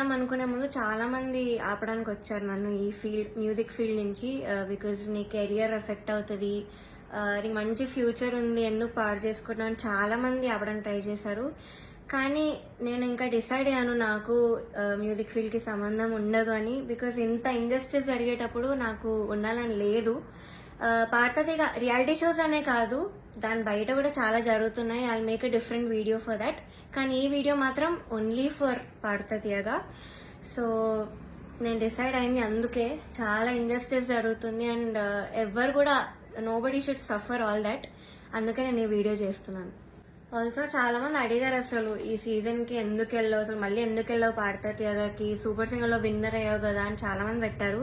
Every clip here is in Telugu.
చేద్దాం అనుకునే ముందు చాలా మంది ఆపడానికి వచ్చారు నన్ను ఈ ఫీల్డ్ మ్యూజిక్ ఫీల్డ్ నుంచి బికాజ్ నీ కెరియర్ ఎఫెక్ట్ అవుతుంది. నీకు మంచి ఫ్యూచర్ ఉంది ఎందుకు పాడు చేసుకుంటున్నావు అని చాలా మంది ఆపడానికి ట్రై చేశారు. కానీ నేను ఇంకా డిసైడ్ అయ్యాను నాకు మ్యూజిక్ ఫీల్డ్కి సంబంధం ఉండదు అని బికాజ్ ఇంత ఇండస్ట్రీస్ జరిగేటప్పుడు నాకు ఉండాలని లేదు. పాతదిగా రియాలిటీ షోస్ అనే కాదు. దాని బయట కూడా చాలా జరుగుతున్నాయి. I make a different video for that కానీ ఈ వీడియో మాత్రం ఓన్లీ ఫర్ పాడతీయగా సో నేను డిసైడ్ అయింది అందుకే. చాలా ఇంజస్టిస్ జరుగుతుంది అండ్ ఎవరు కూడా nobody should suffer all that అందుకే నేను ఈ వీడియో చేస్తున్నాను. ఆల్సో చాలా మంది అడిగారు అసలు ఈ సీజన్కి ఎందుకు వెళ్ళావు? అసలు మళ్ళీ ఎందుకు వెళ్ళావు పాడతా తీయగాకి సూపర్ సింగర్లో విన్నర్ అయ్యావు కదా అని చాలా మంది పెట్టారు.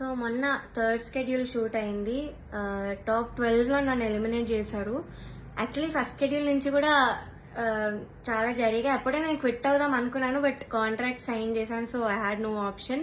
సో మొన్న థర్డ్ స్కెడ్యూల్ షూట్ అయింది. టాప్ ట్వెల్వ్లో నన్ను ఎలిమినేట్ చేశారు యాక్చువల్లీ ఫస్ట్ స్కెడ్యూల్ నుంచి కూడా చాలా జరిగాయి. అప్పుడే నేను క్విట్ అవుదాం అనుకున్నాను బట్ కాంట్రాక్ట్ సైన్ చేశాను so I had no option.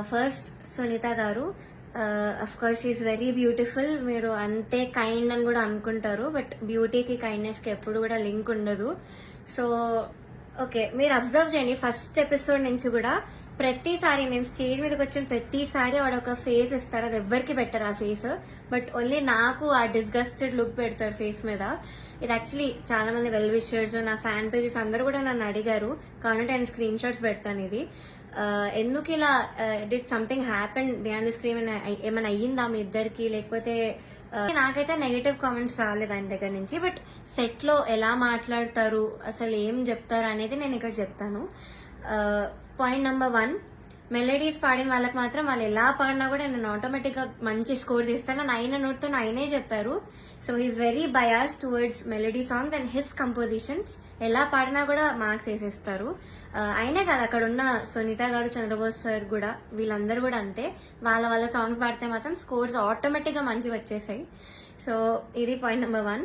First Sunitha గారు. అఫ్ కోర్స్ వెరీ బ్యూటిఫుల్ మీరు అంతే కైండ్ అని కూడా అనుకుంటారు బట్ బ్యూటీకి కైండ్నెస్కి ఎప్పుడు కూడా లింక్ ఉండదు. సో ఓకే మీరు అబ్జర్వ్ చేయండి. ఫస్ట్ ఎపిసోడ్ నుంచి కూడా ప్రతిసారి నేను స్టేజ్ మీదకి వచ్చిన ప్రతిసారి వాడు ఒక ఫేస్ ఇస్తారు అది ఎవ్వరికి పెట్టరు ఆ ఫేస్ బట్ ఓన్లీ నాకు ఆ డిస్గస్టెడ్ లుక్ పెడతారు ఫేస్ మీద. ఇది యాక్చువల్లీ చాలా మంది వెల్ విషర్స్ నా ఫ్యాన్ పేజెస్ అందరూ కూడా నన్ను అడిగారు. కాబట్టి నేను స్క్రీన్ షాట్స్ పెడతాను ఇది. ఎందుకు ఇలా did something happen behind the screen ఏమైనా అయ్యిందా మీ ఇద్దరికి? లేకపోతే నాకైతే నెగటివ్ కామెంట్స్ రాలేదు ఆయన దగ్గర నుంచి. బట్ సెట్లో ఎలా మాట్లాడతారు అసలు ఏం చెప్తారు అనేది నేను ఇక్కడ చెప్తాను. పాయింట్ నెంబర్ వన్ మెలడీస్ పాడిన వాళ్ళకి మాత్రం వాళ్ళు ఎలా పాడినా కూడా నేను ఆటోమేటిక్గా మంచి స్కోర్ తీస్తాను అని ఆయన నోట్తో ఆయనే చెప్పారు. So he's very bias towards melody songs and his compositions ఎలా పాడినా కూడా మార్క్స్ వేసేస్తారు. Uh, అయినా కాదు అక్కడ ఉన్న సునీత గారు చంద్రబోస్ సార్ కూడా వీళ్ళందరూ కూడా అంతే. వాళ్ళ వాళ్ళ సాంగ్స్ పాడితే మాత్రం స్కోర్స్ ఆటోమేటిక్గా మంచిగా వచ్చేసాయి. సో ఇది point number one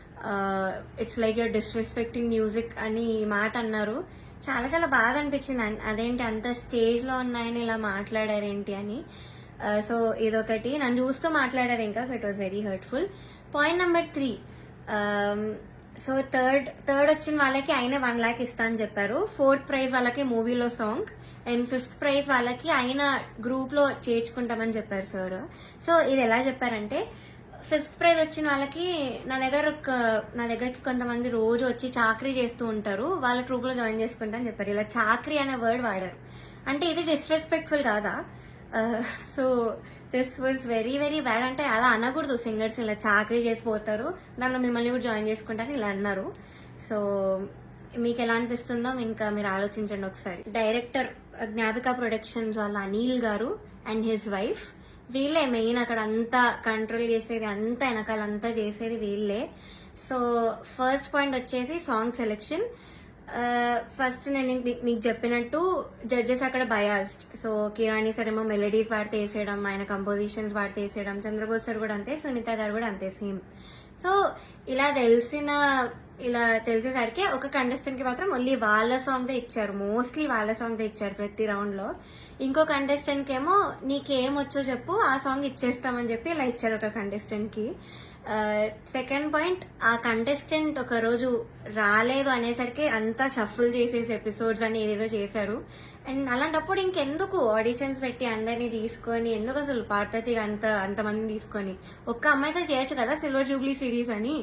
It's like your disrespecting music అని మాట అన్నారు. చాలా చాలా బాగా అనిపించింది. అన్- అదేంటి అంత స్టేజ్లో ఉన్నాయని ఇలా మాట్లాడారేంటి అని. సో ఇదొకటి. నన్ను చూస్తూ మాట్లాడారు ఇంకా so it was very hurtful point number three so third third వచ్చిన వాళ్ళకి ఆయన వన్ ల్యాక్ ఇస్తా అని చెప్పారు. ఫోర్త్ ప్రైజ్ వాళ్ళకి మూవీలో సాంగ్ అండ్ ఫిఫ్త్ ప్రైజ్ వాళ్ళకి ఆయన గ్రూప్లో చేర్చుకుంటామని చెప్పారు సార్ సో ఇది ఎలా చెప్పారంటే ఫిఫ్త్ ప్రైజ్ వచ్చిన వాళ్ళకి నా దగ్గర ఒక నా దగ్గరికి కొంతమంది రోజు వచ్చి చాకరీ చేస్తూ ఉంటారు. వాళ్ళ ట్రూప్లో జాయిన్ చేసుకుంటా అని చెప్పారు. ఇలా చాకరీ అనే వర్డ్ వాడారు. అంటే ఇది డిస్రెస్పెక్ట్ఫుల్ కాదా? So this was very very bad అంటే అలా అనకూడదు సింగర్స్ ఇలా చాకరీ చేసిపోతారు దానిలో మిమ్మల్ని కూడా జాయిన్ చేసుకుంటారని ఇలా అన్నారు. సో మీకు ఎలా అనిపిస్తుందో ఇంకా మీరు ఆలోచించండి ఒకసారి. డైరెక్టర్ జ్ఞాపిక ప్రొడక్షన్స్ వాళ్ళ అనిల్ గారు అండ్ హిజ్ వైఫ్ వీళ్ళే మెయిన్ అక్కడ అంతా కంట్రోల్ చేసేది అంతా వెనకాల అంతా చేసేది వీళ్ళే. సో ఫస్ట్ పాయింట్ వచ్చేసి సాంగ్ సెలెక్షన్ ఫస్ట్ నేను మీకు చెప్పినట్టు జడ్జెస్ అక్కడ బయాస్డ్ సో కిరాణి సార్ ఏమో మెలడీస్ వాడితే వేసేయడం ఆయన కంపోజిషన్స్ వాడితే వేసేయడం చంద్రబోస్ సార్ కూడా అంతే సునీత గారు కూడా అంతే సేమ్ సో ఇలా తెలిసిన ఇలా తెలిసేసరికి ఒక కంటెస్టెంట్కి మాత్రం ఓన్లీ వాళ్ళ సాంగ్ దే ఇచ్చారు. మోస్ట్లీ వాళ్ళ సాంగ్ దే ఇచ్చారు ప్రతి రౌండ్లో. ఇంకో కంటెస్టెంట్కి ఏమో నీకేం వచ్చో చెప్పు ఆ సాంగ్ ఇచ్చేస్తామని చెప్పి ఇలా ఇచ్చారు ఒక కంటెస్టెంట్కి. సెకండ్ పాయింట్ ఆ కంటెస్టెంట్ ఒక రోజు రాలేదు అనేసరికి అంతా షఫుల్ చేసేసి ఎపిసోడ్స్ అని ఏదేదో చేశారు. అండ్ అలాంటప్పుడు ఇంకెందుకు ఆడిషన్స్ పెట్టి అందరినీ తీసుకొని ఎందుకు అసలు పార్వతి అంత అంతమంది తీసుకొని? ఒక్క అమ్మాయితో చేయొచ్చు కదా సిల్వర్ జూబ్లీ సిరీస్ అని.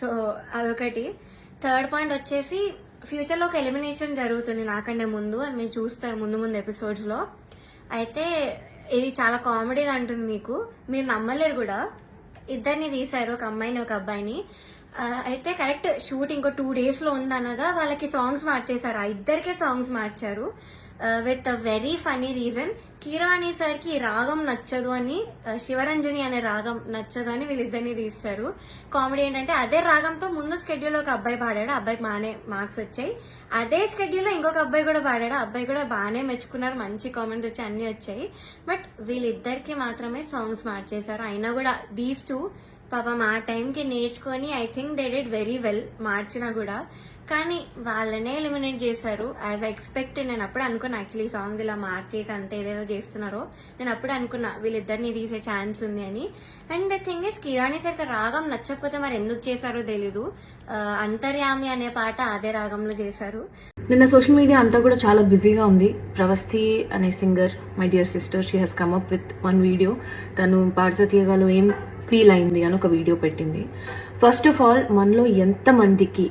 సో అదొకటి. థర్డ్ పాయింట్ వచ్చేసి ఫ్యూచర్లో ఒక ఎలిమినేషన్ జరుగుతుంది నాకంటే ముందు అని మేము చూస్తారు ముందు ముందు ఎపిసోడ్స్లో అయితే ఇది చాలా కామెడీగా అంటుంది మీకు మీరు నమ్మలేరు కూడా. ఇద్దరిని తీశారు ఒక అమ్మాయిని ఒక అబ్బాయిని. అయితే కరెక్ట్ షూట్ ఇంకో టూ డేస్లో ఉందనగా వాళ్ళకి సాంగ్స్ మార్చేశారు. ఆ ఇద్దరికే సాంగ్స్ మార్చారు. With a very funny reason. కీరా అనేసరికి ఈ రాగం నచ్చదు అని శివరంజని అనే రాగం నచ్చదు అని వీళ్ళిద్దరిని తీస్తారు. కామెడీ ఏంటంటే అదే రాగంతో ముందు స్కెడ్యూల్ ఒక అబ్బాయి పాడాడు ఆ అబ్బాయికి బాగానే మార్క్స్ వచ్చాయి. అదే స్కెడ్యూల్లో ఇంకొక అబ్బాయి కూడా పాడాడు ఆ అబ్బాయి కూడా బాగానే మెచ్చుకున్నారు మంచి కామెంట్స్ వచ్చి అన్నీ వచ్చాయి. బట్ వీళ్ళిద్దరికి మాత్రమే సాంగ్స్ మార్చేశారు అయినా కూడా దీస్ టూ పాపం ఆ టైంకి నేర్చుకొని I think they did very well మార్చినా కూడా. కానీ వాళ్ళనే ఎలిమినేట్ చేశారు. యాజ్ ఎక్స్పెక్ట్ నేను అప్పుడు అనుకున్నా యాక్చువల్లీ సాంగ్ ఇలా మార్చేసి అంత ఏదేదో చేస్తున్నారో. నేను అప్పుడు అనుకున్నా వీళ్ళిద్దరిని తీసే ఛాన్స్ ఉంది అని. And the thing is Keeravani sir రాగం నచ్చకపోతే మరి ఎందుకు చేశారో తెలీదు. అంతర్యామి అనే పాట అదే రాగంలో చేశారు. నిన్న సోషల్ మీడియా అంతా కూడా చాలా బిజీగా ఉంది. ప్రవస్థి అనే singer my dear sister she has come up with one video తను పాడుతూ ఏం ఫీల్ అయింది అని ఒక వీడియో పెట్టింది. ఫస్ట్ ఆఫ్ ఆల్ మనలో ఎంతమందికి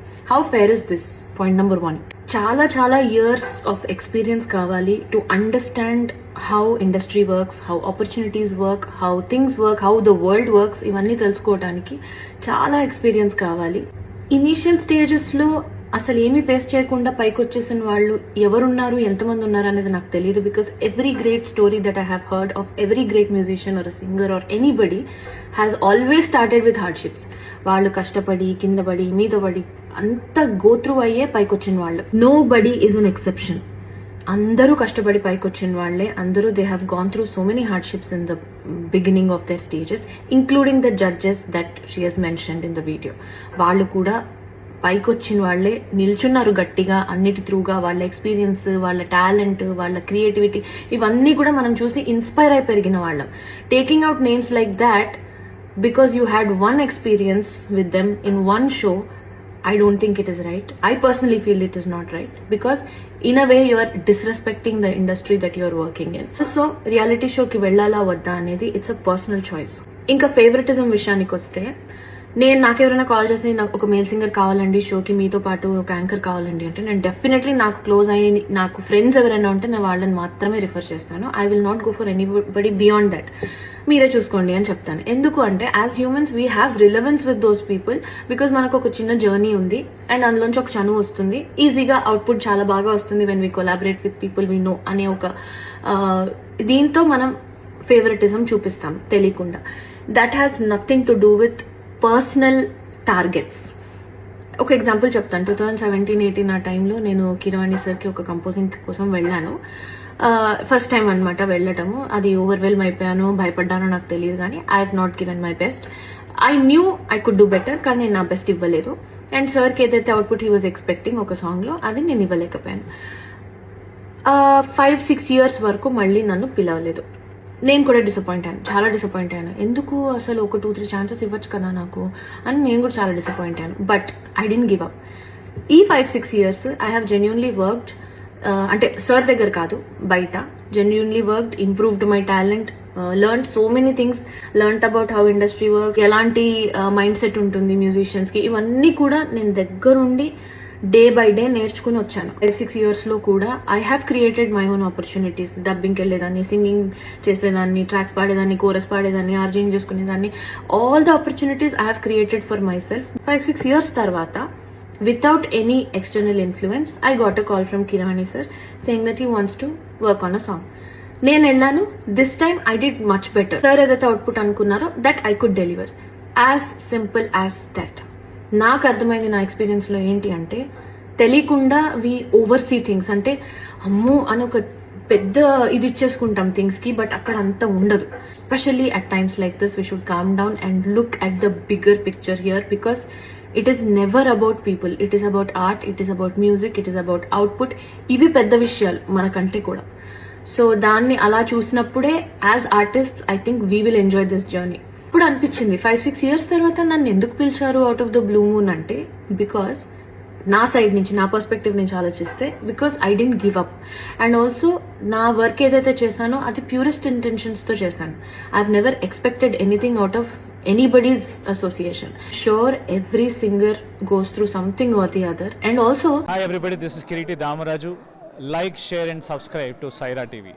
How fair is this point number one చాలా చాలా ఇయర్స్ ఆఫ్ ఎక్స్పీరియన్స్ కావాలి to understand how industry works how opportunities work how things work how the world works ఇవన్నీ తెలుసుకోవడానికి చాలా ఎక్స్పీరియన్స్ కావాలి. ఇనీషియల్ స్టేజెస్లో అసలు ఏమీ ఫేస్ చేయకుండా పైకి వచ్చేసిన వాళ్ళు ఎవరున్నారు ఎంతమంది ఉన్నారు అనేది నాకు తెలియదు because every great story that I have heard of every great musician or singer or anybody has always started with hardships వాళ్ళు కష్టపడి కింద పడి మీద పడి అంత గోత్రు అయ్యే పైకి వచ్చిన వాళ్ళు. Nobody is an exception అందరూ కష్టపడి పైకి వచ్చిన వాళ్ళే. అందరూ they have gone through so many hardships in the beginning of their stages including the judges that she has mentioned in the video వాళ్ళు కూడా పైకి వచ్చిన వాళ్ళే. నిల్చున్నారు గట్టిగా అన్నిటి త్రూగా వాళ్ళ ఎక్స్పీరియన్స్ వాళ్ళ టాలెంట్ వాళ్ళ క్రియేటివిటీ ఇవన్నీ కూడా మనం చూసి ఇన్స్పైర్ అయి పెరిగిన వాళ్ళం. Taking out names like that because you had one experience with them in one show I don't think it is right. I personally feel it is not right because in a way you are disrespecting the industry that you are working in. So reality కి వెళ్ళాలా వద్దా అనేది ఇట్స్ అ పర్సనల్ చాయిస్ ఇంకా ఫేవరెటిజం విషయానికి వస్తే నేను నాకెవరైనా కాల్ చేసి నాకు ఒక మేల్ సింగర్ కావాలండి షోకి మీతో పాటు ఒక యాంకర్ కావాలండి అంటే నేను డెఫినెట్లీ నాకు క్లోజ్ అయ్యి నాకు ఫ్రెండ్స్ ఎవరైనా ఉంటే నేను వాళ్ళని మాత్రమే రిఫర్ చేస్తాను I will not go for anybody beyond that మీరే చూసుకోండి అని చెప్తాను. ఎందుకు అంటే as humans we have relevance with those people because మనకు ఒక చిన్న జర్నీ ఉంది అండ్ అందులోంచి ఒక చనువు వస్తుంది. ఈజీగా అవుట్పుట్ చాలా బాగా వస్తుంది when we collaborate with people we know అనే ఒక దీంతో మనం ఫేవరెటిజం చూపిస్తాం తెలియకుండా. That has nothing to do with personal targets ఒక ఎగ్జాంపుల్ చెప్తాను. టూ థౌజండ్ సెవెంటీన్ ఎయిటీన్ ఆ టైంలో నేను కిరవాణి సార్కి ఒక కంపోజింగ్ కోసం వెళ్ళాను. ఫస్ట్ టైం అనమాట వెళ్ళటము. అది ఓవర్వెల్మ్ అయిపోయాను భయపడ్డానో నాకు తెలియదు కానీ I have not given my best I knew I could do better కానీ నేను నా బెస్ట్ ఇవ్వలేదు. అండ్ సార్కి ఏదైతే అవుట్పుట్ హీ వాజ్ ఎక్స్పెక్టింగ్ ఒక సాంగ్లో అది నేను ఇవ్వలేకపోయాను. ఫైవ్ సిక్స్ ఇయర్స్ వరకు మళ్ళీ నన్ను పిలవలేదు. నేను కూడా డిసప్పాయింట్ అయ్యాను. చాలా డిసప్పాయింట్ అయ్యాను. ఎందుకు అసలు ఒక టూ త్రీ ఛాన్సెస్ ఇవ్వచ్చు కదా నాకు అని నేను కూడా చాలా డిసప్పాయింట్ అయ్యాను. But I didn't give up ఈ five six years I have genuinely worked అంటే సార్ దగ్గర కాదు బయట. Genuinely worked improved my talent learn so many things learn about how industry work ఎలాంటి uh, మైండ్ సెట్ ఉంటుంది మ్యూజిషియన్స్కి ఇవన్నీ కూడా నేను దగ్గరుండి డే బై డే నేర్చుకుని వచ్చాను. ఫైవ్ సిక్స్ ఇయర్స్లో కూడా I have created my own opportunities డబ్బింగ్కి వెళ్ళేదాన్ని సింగింగ్ చేసేదాన్ని ట్రాక్స్ పాడేదాన్ని కోరస్ పాడేదాన్ని ఆర్జింగ్ చేసుకునేదాన్ని. All the opportunities I have created for myself five six years తర్వాత without any external influence I got a call from Keeravani sir saying that he wants to work on a song నేను వెళ్ళాను. This time I did much better sir ఏదైతే అవుట్పుట్ అనుకున్నారో that I could deliver as simple as that నాకు అర్థమైంది నా ఎక్స్పీరియన్స్లో ఏంటి అంటే తెలియకుండా వి ఓవర్ సీ థింగ్స్ అంటే అమ్మో అని ఒక పెద్ద ఇది ఇచ్చేసుకుంటాం థింగ్స్కి బట్ అక్కడ అంత ఉండదు. Especially at times like this we should calm down and look at the bigger picture here because it is never about people it is about art it is about music it is about output ఇవి పెద్ద విషయాలు మనకంటే కూడా. సో దాన్ని అలా చూసినప్పుడే as artist I think we will enjoy this journey ఇప్పుడు అనిపించింది. ఫైవ్ సిక్స్ ఇయర్స్ తర్వాత నన్ను ఎందుకు పిలిచారు out of the blue moon అంటే బికాస్ నా సైడ్ నుంచి నా పర్స్పెక్టివ్ నుంచి ఆలోచిస్తే because I didn't give up and also నా వర్క్ ఏదైతే చేశానో అది ప్యూరెస్ట్ ఇంటెన్షన్స్తో చేశాను. I never expected anything out of anybody's association sure every singer goes through something or the other and also Hi everybody, this is Kiriti Damaraju like share and subscribe to Saira TV